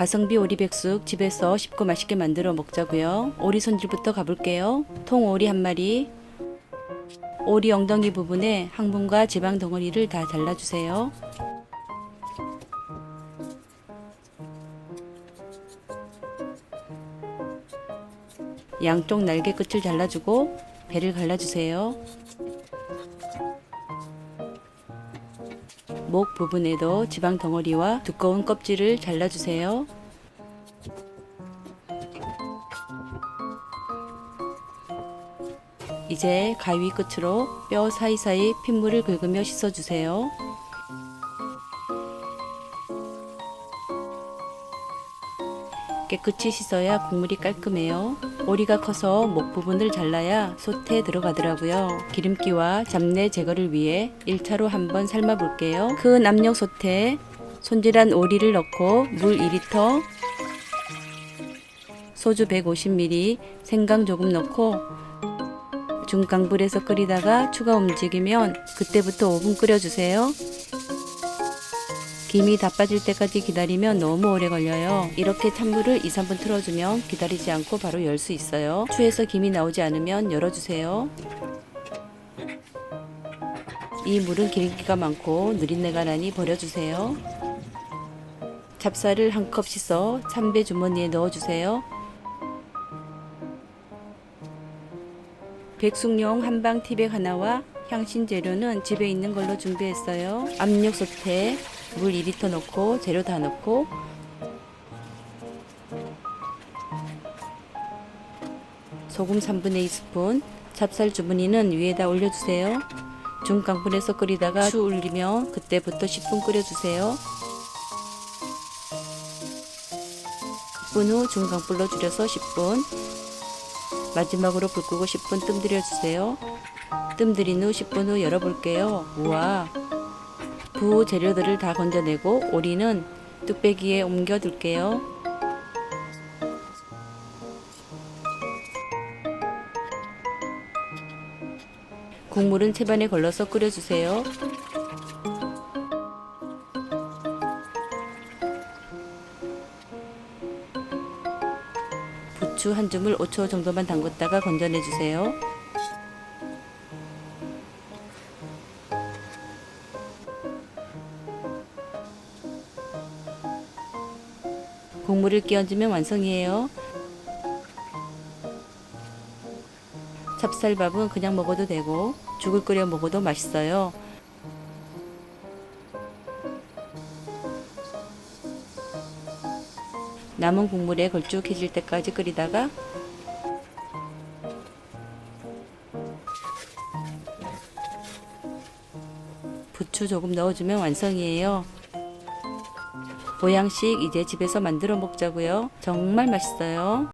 가성비 오리백숙 집에서 쉽고 맛있게 만들어 먹자고요. 오리 손질부터 가볼게요. 통오리 한 마리, 오리 엉덩이 부분에 항문과 지방 덩어리를 다 잘라주세요. 양쪽 날개 끝을 잘라주고 배를 갈라주세요. 목 부분에도 지방 덩어리와 두꺼운 껍질을 잘라주세요. 이제 가위 끝으로 뼈 사이사이 핏물을 긁으며 씻어주세요. 깨끗이 씻어야 국물이 깔끔해요. 오리가 커서 목 부분을 잘라야 솥에 들어가더라고요. 기름기와 잡내 제거를 위해 1차로 한번 삶아 볼게요. 큰 압력 솥에 손질한 오리를 넣고 물 2리터, 소주 150ml, 생강 조금 넣고 중강불에서 끓이다가 추가 움직이면 그때부터 5분 끓여주세요. 김이 다 빠질 때까지 기다리면 너무 오래 걸려요. 이렇게 찬물을 2, 3분 틀어주면 기다리지 않고 바로 열 수 있어요. 추에서 김이 나오지 않으면 열어주세요. 이 물은 기름기가 많고 누린내가 나니 버려주세요. 찹쌀을 한 컵 씻어 참배 주머니에 넣어주세요. 백숙용 한방 티백 하나와 향신 재료는 집에 있는 걸로 준비했어요. 압력솥에 물 2리터 넣고 재료 다 넣고 소금 3분의 2스푼 찹쌀 주머니는 위에다 올려주세요. 중강불에서 끓이다가 추 울리면 그때부터 10분 끓여주세요. 10분 후 중강불로 줄여서 10분 마지막으로 불 끄고 10분 뜸 들여주세요. 뜸 들인 후 10분 후 열어볼게요. 우와 부 재료들을 다 건져내고 오리는 뚝배기에 옮겨둘게요. 국물은 채반에 걸러서 끓여주세요. 부추 한 줌을 5초 정도만 담궜다가 건져내주세요. 국물을 끼얹으면 완성이에요. 찹쌀밥은 그냥 먹어도 되고 죽을 끓여 먹어도 맛있어요. 남은 국물에 걸쭉해질 때까지 끓이다가 부추 조금 넣어주면 완성이에요. 보양식 이제 집에서 만들어 먹자고요. 정말 맛있어요.